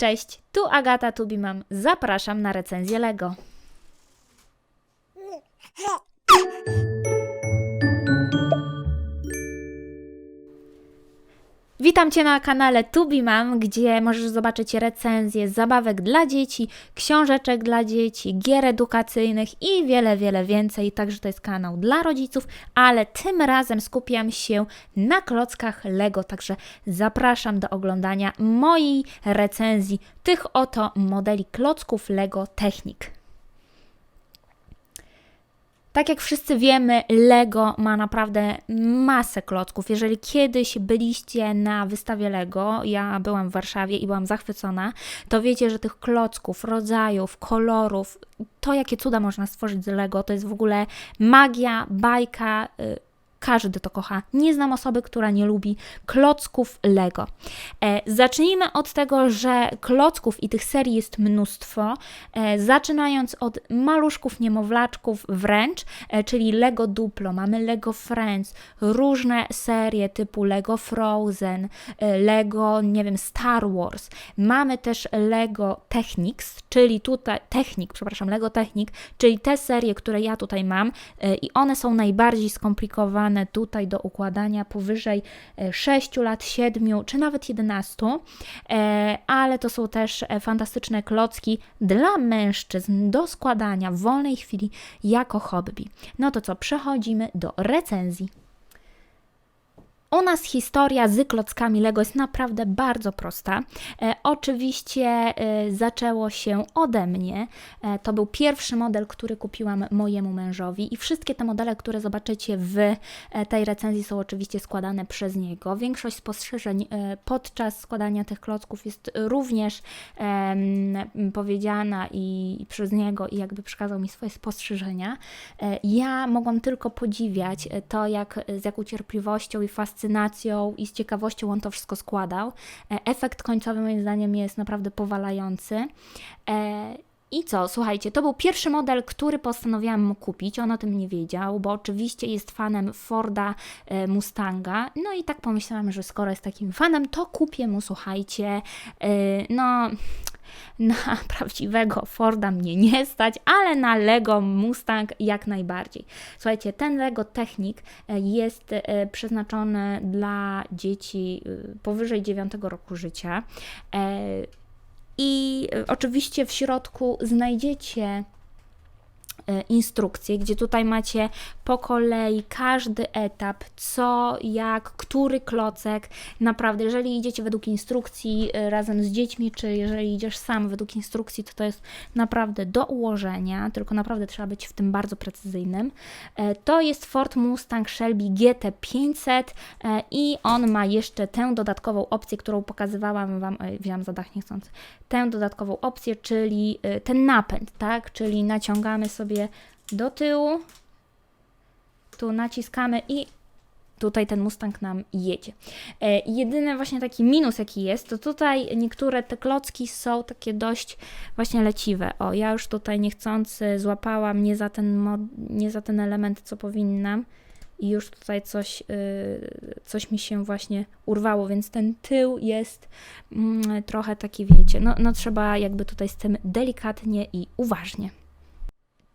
Cześć, tu Agata Tubimam. Zapraszam na recenzję Lego. Witam Cię na kanale Tubimam, gdzie możesz zobaczyć recenzje zabawek dla dzieci, książeczek dla dzieci, gier edukacyjnych i wiele, wiele więcej. Także to jest kanał dla rodziców, ale tym razem skupiam się na klockach Lego, także zapraszam do oglądania mojej recenzji tych oto modeli klocków Lego Technik. Tak jak wszyscy wiemy, Lego ma naprawdę masę klocków. Jeżeli kiedyś byliście na wystawie Lego, ja byłam w Warszawie i byłam zachwycona, to wiecie, że tych klocków, rodzajów, kolorów, to jakie cuda można stworzyć z Lego, to jest w ogóle magia, bajka. y, każdy to kocha. Nie znam osoby, która nie lubi klocków Lego. E, zacznijmy od tego, że klocków i tych serii jest mnóstwo. E, zaczynając od maluszków, niemowlaczków wręcz, e, czyli Lego Duplo, mamy Lego Friends, różne serie typu Lego Frozen, e, Lego, nie wiem, Star Wars. Mamy też Lego Technics, czyli tutaj, Technik, przepraszam, Lego Technik, czyli te serie, które ja tutaj mam e, i one są najbardziej skomplikowane tutaj do układania powyżej e, 6 lat, 7 czy nawet 11, e, ale to są też e, fantastyczne klocki dla mężczyzn do składania w wolnej chwili jako hobby. No to co, przechodzimy do recenzji. U nas historia z klockami Lego jest naprawdę bardzo prosta. E, oczywiście e, zaczęło się ode mnie. E, to był pierwszy model, który kupiłam mojemu mężowi i wszystkie te modele, które zobaczycie w e, tej recenzji są oczywiście składane przez niego. Większość spostrzeżeń e, podczas składania tych klocków jest również em, powiedziana i, i przez niego i jakby przekazał mi swoje spostrzeżenia. E, Ja mogłam tylko podziwiać e, to, jak z jaką cierpliwością i fascynacją i z ciekawością on to wszystko składał. E, Efekt końcowy moim zdaniem jest naprawdę powalający. E, I co, słuchajcie, to był pierwszy model, który postanowiłam mu kupić. On o tym nie wiedział, bo oczywiście jest fanem Forda e, Mustanga. No i tak pomyślałam, że skoro jest takim fanem, to kupię mu, słuchajcie, no na prawdziwego Forda mnie nie stać, ale na Lego Mustang jak najbardziej. Słuchajcie, ten Lego Technik e, jest e, przeznaczony dla dzieci e, powyżej 9 roku życia. I oczywiście w środku znajdziecie instrukcje, gdzie tutaj macie po kolei każdy etap, co, jak, który klocek. Naprawdę, jeżeli idziecie według instrukcji e, razem z dziećmi, czy jeżeli idziesz sam według instrukcji, to to jest naprawdę do ułożenia, tylko naprawdę trzeba być w tym bardzo precyzyjnym. E, To jest Ford Mustang Shelby GT500 e, i on ma jeszcze tę dodatkową opcję, którą pokazywałam Wam, wziąłam za dach niechcący, tę dodatkową opcję, czyli e, ten napęd, tak, czyli naciągamy sobie do tyłu, tu naciskamy i tutaj ten Mustang nam jedzie. E, jedyny właśnie taki minus jaki jest, to tutaj niektóre te klocki są takie dość właśnie leciwe. O, ja już tutaj niechcący złapałam nie za ten, mod, nie za ten element, co powinnam i już tutaj coś, y, coś mi się właśnie urwało, więc ten tył jest mm, trochę taki, wiecie, no, no trzeba jakby tutaj z tym delikatnie i uważnie.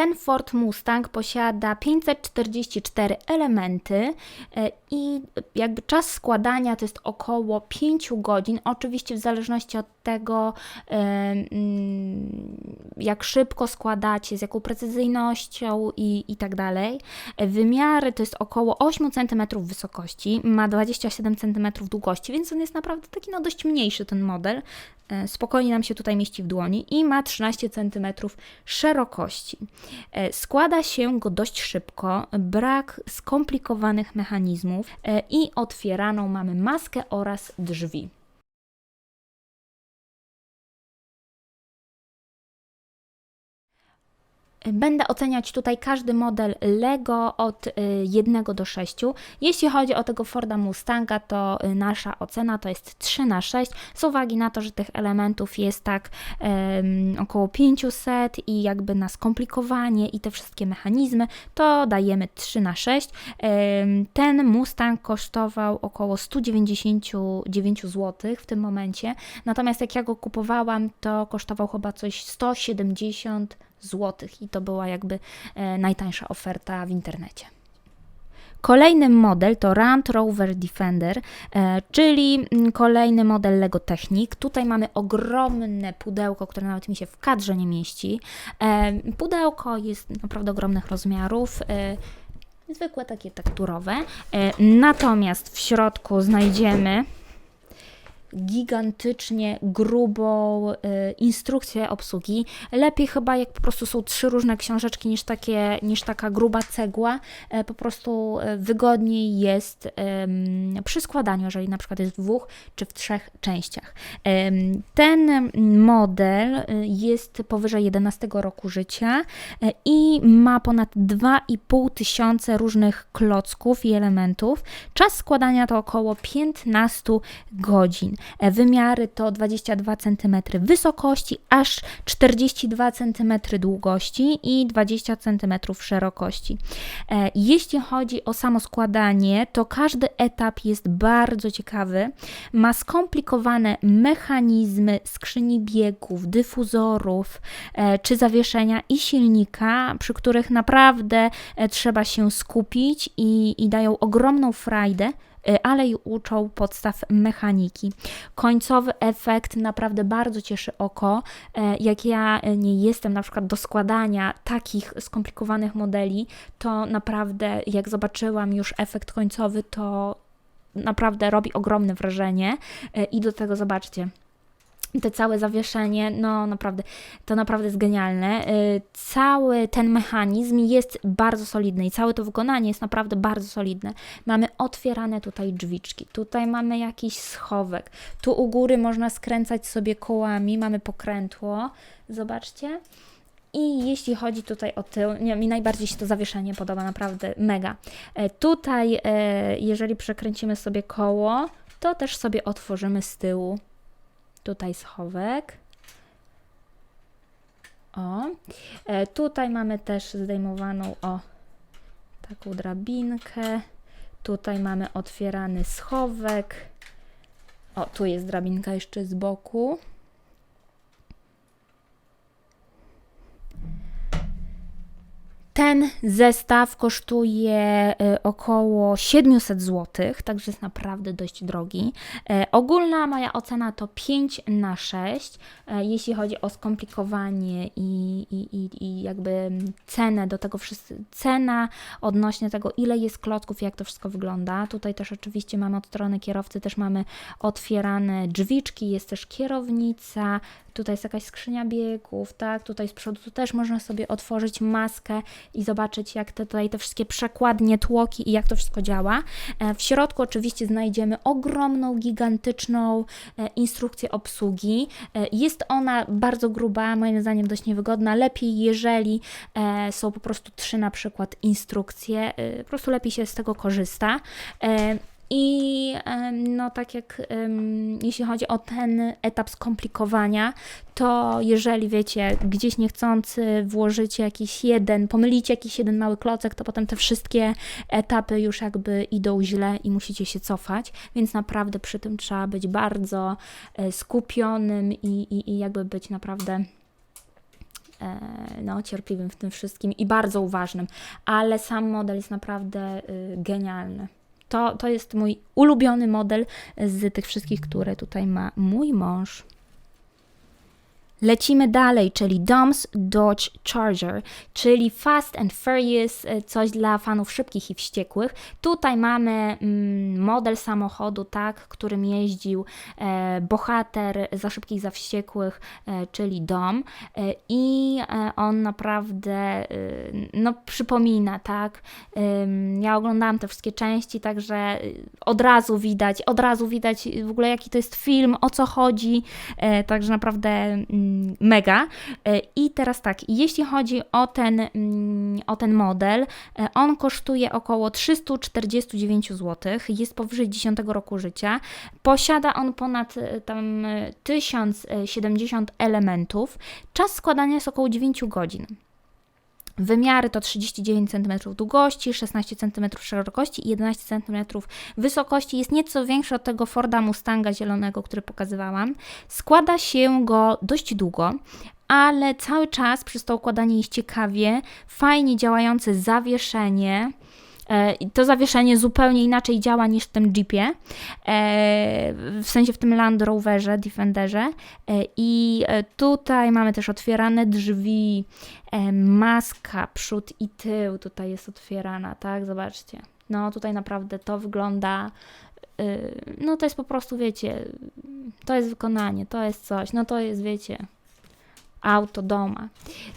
Ten Ford Mustang posiada 544 elementy e, i jakby czas składania to jest około 5 godzin. Oczywiście w zależności od tego, e, mm, jak szybko składacie, z jaką precyzyjnością i, i tak dalej. E, Wymiary to jest około 8 cm wysokości, ma 27 cm długości, więc on jest naprawdę taki no dość mniejszy ten model. Spokojnie nam się tutaj mieści w dłoni i ma 13 cm szerokości. E, Składa się go dość szybko, brak skomplikowanych mechanizmów e, i otwieraną mamy maskę oraz drzwi. Będę oceniać tutaj każdy model Lego od 1 do 6. Jeśli chodzi o tego Forda Mustanga, to y, nasza ocena to jest 3 na 6, z uwagi na to, że tych elementów jest tak um, około 500 i jakby na skomplikowanie i te wszystkie mechanizmy, to dajemy 3 na 6. Um, ten Mustang kosztował około 199 zł w tym momencie, natomiast jak ja go kupowałam, to kosztował chyba coś 170 zł i to była jakby e, najtańsza oferta w internecie. Kolejny model to Land Rover Defender, e, czyli mm, kolejny model Lego Technic. Tutaj mamy ogromne pudełko, które nawet mi się w kadrze nie mieści. E, pudełko jest naprawdę ogromnych rozmiarów. Zwykłe takie tekturowe. Natomiast w środku znajdziemy gigantycznie grubą y, instrukcję obsługi. Lepiej chyba jak po prostu są trzy różne książeczki niż, takie, niż taka gruba cegła. E, po prostu e, wygodniej jest przy składaniu, jeżeli na przykład jest w dwóch czy w trzech częściach. ten model y, jest powyżej 11 roku życia e, i ma ponad 2,5 tysiące różnych klocków i elementów. Czas składania to około 15 godzin. E, wymiary to 22 cm wysokości, aż 42 cm długości i 20 cm szerokości. E, jeśli chodzi o samo składanie, to każdy etap jest bardzo ciekawy. Ma skomplikowane mechanizmy skrzyni biegów, dyfuzorów e, czy zawieszenia i silnika, przy których naprawdę trzeba się skupić i, i dają ogromną frajdę ale i uczą podstaw mechaniki. Końcowy efekt naprawdę bardzo cieszy oko. E, jak ja nie jestem na przykład do składania takich skomplikowanych modeli, to naprawdę jak zobaczyłam już efekt końcowy, to naprawdę robi ogromne wrażenie. E, I do tego zobaczcie te całe zawieszenie, no naprawdę, to naprawdę jest genialne. Y, cały ten mechanizm jest bardzo solidny i całe to wykonanie jest naprawdę bardzo solidne. Mamy otwierane tutaj drzwiczki, tutaj mamy jakiś schowek, tu u góry można skręcać sobie kołami, mamy pokrętło, zobaczcie. I jeśli chodzi tutaj o tył, nie, mi najbardziej się to zawieszenie podoba, naprawdę mega. E, tutaj, e, jeżeli przekręcimy sobie koło, to też sobie otworzymy z tyłu tutaj schowek. O, e, tutaj mamy też zdejmowaną o taką drabinkę. Tutaj mamy otwierany schowek. O, tu jest drabinka jeszcze z boku. Ten zestaw kosztuje y, około 700 zł, także jest naprawdę dość drogi. E, ogólna moja ocena to 5 na 6, e, jeśli chodzi o skomplikowanie i, i, i, i jakby cenę do tego wszystkiego, cena odnośnie tego, ile jest klocków jak to wszystko wygląda. Tutaj też oczywiście mamy od strony kierowcy, też mamy otwierane drzwiczki, jest też kierownica, tutaj jest jakaś skrzynia biegów, tak, tutaj z przodu też można sobie otworzyć maskę i zobaczyć, jak te, tutaj te wszystkie przekładnie, tłoki i jak to wszystko działa. E, w środku oczywiście znajdziemy ogromną, gigantyczną e, instrukcję obsługi. E, jest ona bardzo gruba, moim zdaniem dość niewygodna. Lepiej, jeżeli są po prostu trzy na przykład instrukcje, po prostu lepiej się z tego korzysta. I no tak jak jeśli chodzi o ten etap skomplikowania, to jeżeli wiecie, gdzieś niechcący włożycie jakiś jeden, pomylicie jakiś jeden mały klocek, to potem te wszystkie etapy już jakby idą źle i musicie się cofać, więc naprawdę przy tym trzeba być bardzo e, skupionym i, i, i jakby być naprawdę e, no, cierpliwym w tym wszystkim i bardzo uważnym, ale sam model jest naprawdę y, genialny. To, to jest mój ulubiony model z tych wszystkich, które tutaj ma mój mąż. Lecimy dalej, czyli Dom's Dodge Charger, czyli Fast and Furious, e, coś dla fanów szybkich i wściekłych. Tutaj mamy mm, model samochodu, tak, którym jeździł e, bohater za szybkich, za wściekłych, e, czyli Dom. I on naprawdę no, przypomina, tak. ja oglądałam te wszystkie części, także od razu widać, od razu widać w ogóle jaki to jest film, o co chodzi. także naprawdę mm, mega. E, I teraz tak, jeśli chodzi o ten, mm, o ten model, e, on kosztuje około 349 zł, jest powyżej 10 roku życia. Posiada on ponad e, tam e, 1070 elementów. Czas składania jest około 9 godzin. Wymiary to 39 cm długości, 16 cm szerokości i 11 cm wysokości. Jest nieco większy od tego Forda Mustanga zielonego, który pokazywałam. Składa się go dość długo, ale cały czas przez to układanie jest ciekawie. Fajnie działające zawieszenie. E, To zawieszenie zupełnie inaczej działa niż w tym Jeepie, e, w sensie w tym Land Roverze, Defenderze. E, I tutaj mamy też otwierane drzwi, maska, przód i tył tutaj jest otwierana, tak? Zobaczcie. No tutaj naprawdę to wygląda. y, No to jest po prostu, wiecie, to jest wykonanie, to jest coś, no to jest, wiecie, auto doma.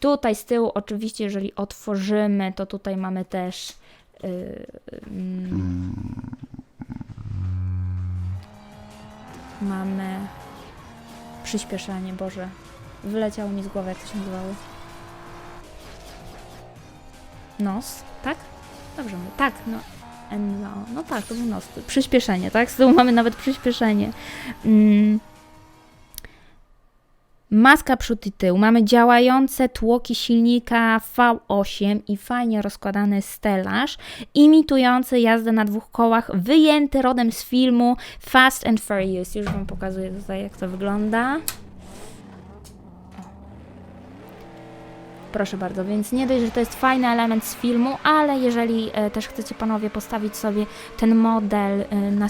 Tutaj z tyłu, oczywiście, jeżeli otworzymy, to tutaj mamy też. y, mm, mamy przyspieszenie, Boże. Wyleciało mi z głowy, jak to się nazywało. Nos, tak? Dobrze mówię. Tak, no. No, no tak, to był nos. Przyspieszenie, tak? Z tyłu mamy nawet przyspieszenie. Mm. Maska przód i tył. Mamy działające tłoki silnika V8 i fajnie rozkładany stelaż, imitujący jazdę na dwóch kołach, wyjęty rodem z filmu Fast and Furious. Już Wam pokazuję tutaj, jak to wygląda. Proszę bardzo, więc nie dość, że to jest fajny element z filmu, ale jeżeli e, też chcecie panowie postawić sobie ten model e, na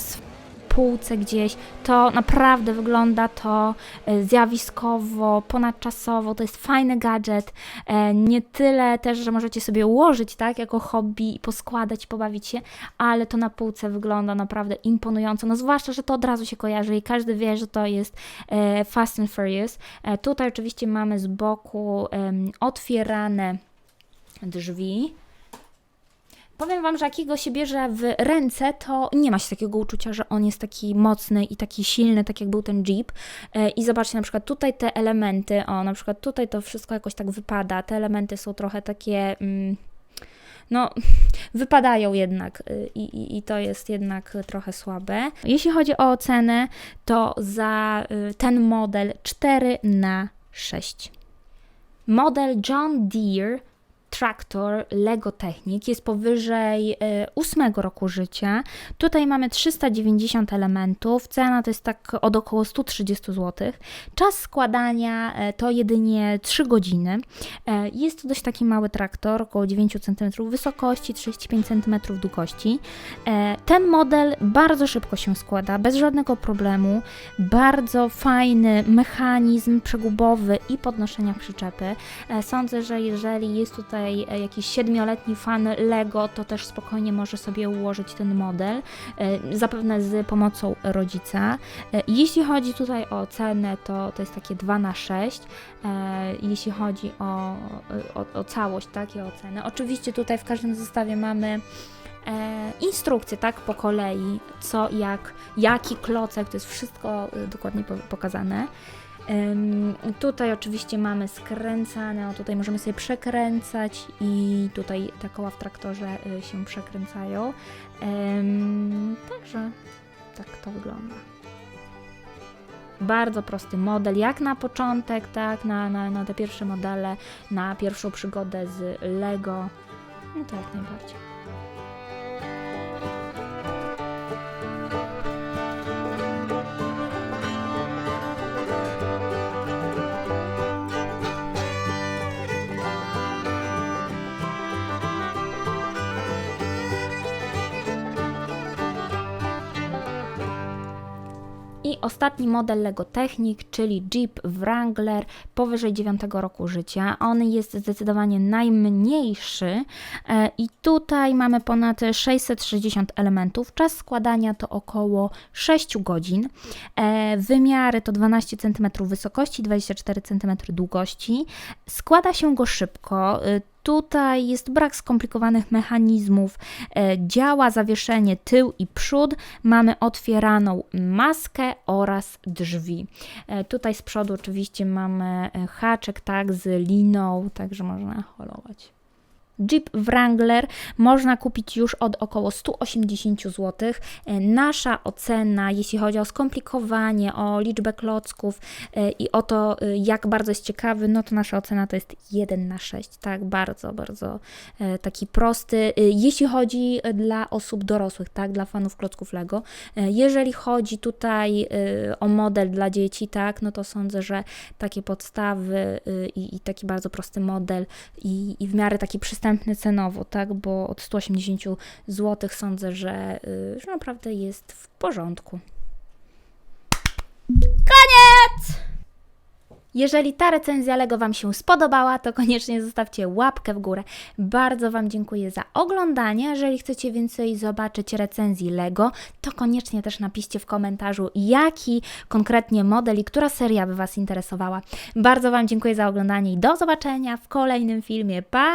półce gdzieś, to naprawdę wygląda to e, zjawiskowo, ponadczasowo, to jest fajny gadżet, e, nie tyle też, że możecie sobie ułożyć, tak, jako hobby i poskładać pobawić się, ale to na półce wygląda naprawdę imponująco, no zwłaszcza, że to od razu się kojarzy i każdy wie, że to jest e, Fast and Furious. Tutaj oczywiście mamy z boku otwierane drzwi. Powiem Wam, że jakiego się bierze w ręce, to nie ma się takiego uczucia, że on jest taki mocny i taki silny, tak jak był ten Jeep. E, I zobaczcie, na przykład tutaj te elementy, o, na przykład tutaj to wszystko jakoś tak wypada, te elementy są trochę takie... Mm, no, wypadają jednak y, i, i, i to jest jednak trochę słabe. Jeśli chodzi o ocenę, to za y, ten model 4 na 6. Model John Deere traktor Lego Technic jest powyżej 8 roku życia. Tutaj mamy 390 elementów, cena to jest tak od około 130 zł. Czas składania e, to jedynie 3 godziny. E, Jest to dość taki mały traktor, około 9 cm wysokości, 35 cm długości. Ten model bardzo szybko się składa, bez żadnego problemu. Bardzo fajny mechanizm przegubowy i podnoszenia przyczepy. Sądzę, że jeżeli jest tutaj e, jakiś siedmioletni fan Lego, to też spokojnie może sobie ułożyć ten model, e, zapewne z pomocą rodzica. E, Jeśli chodzi tutaj o cenę, to to jest takie 2 na 6. E, Jeśli chodzi o, o, o całość, takie oceny. Oczywiście tutaj w każdym zestawie mamy instrukcje, tak, po kolei, co, jak, jaki klocek, to jest wszystko dokładnie po, pokazane. Tutaj oczywiście mamy skręcane, o tutaj możemy sobie przekręcać i tutaj te koła w traktorze y, się przekręcają. Także tak to wygląda. Bardzo prosty model, jak na początek, tak, na, na, na te pierwsze modele, na pierwszą przygodę z Lego. No to jak najbardziej. Ostatni model Lego Technic, czyli Jeep Wrangler powyżej 9 roku życia. On jest zdecydowanie najmniejszy e, i tutaj mamy ponad 660 elementów. Czas składania to około 6 godzin. E, Wymiary to 12 cm wysokości, 24 cm długości. Składa się go szybko. Tutaj jest brak skomplikowanych mechanizmów. E, działa zawieszenie tył i przód. Mamy otwieraną maskę oraz drzwi. E, tutaj z przodu oczywiście mamy haczek tak z liną, także można holować. Jeep Wrangler można kupić już od około 180 zł. E, Nasza ocena, jeśli chodzi o skomplikowanie, o liczbę klocków e, i o to, e, jak bardzo jest ciekawy, no to nasza ocena to jest 1 na 6. Tak, bardzo, bardzo taki prosty. Jeśli chodzi dla osób dorosłych, tak, dla fanów klocków Lego. Jeżeli chodzi tutaj o model dla dzieci, tak, no to sądzę, że takie podstawy i, i taki bardzo prosty model i, i w miarę taki przystępny cenowo, tak, bo od 180 zł sądzę, że, y, że naprawdę jest w porządku. Koniec! Jeżeli ta recenzja Lego Wam się spodobała, to koniecznie zostawcie łapkę w górę. Bardzo Wam dziękuję za oglądanie. Jeżeli chcecie więcej zobaczyć recenzji Lego, to koniecznie też napiszcie w komentarzu, jaki konkretnie model i która seria by Was interesowała. Bardzo Wam dziękuję za oglądanie i do zobaczenia w kolejnym filmie. Pa!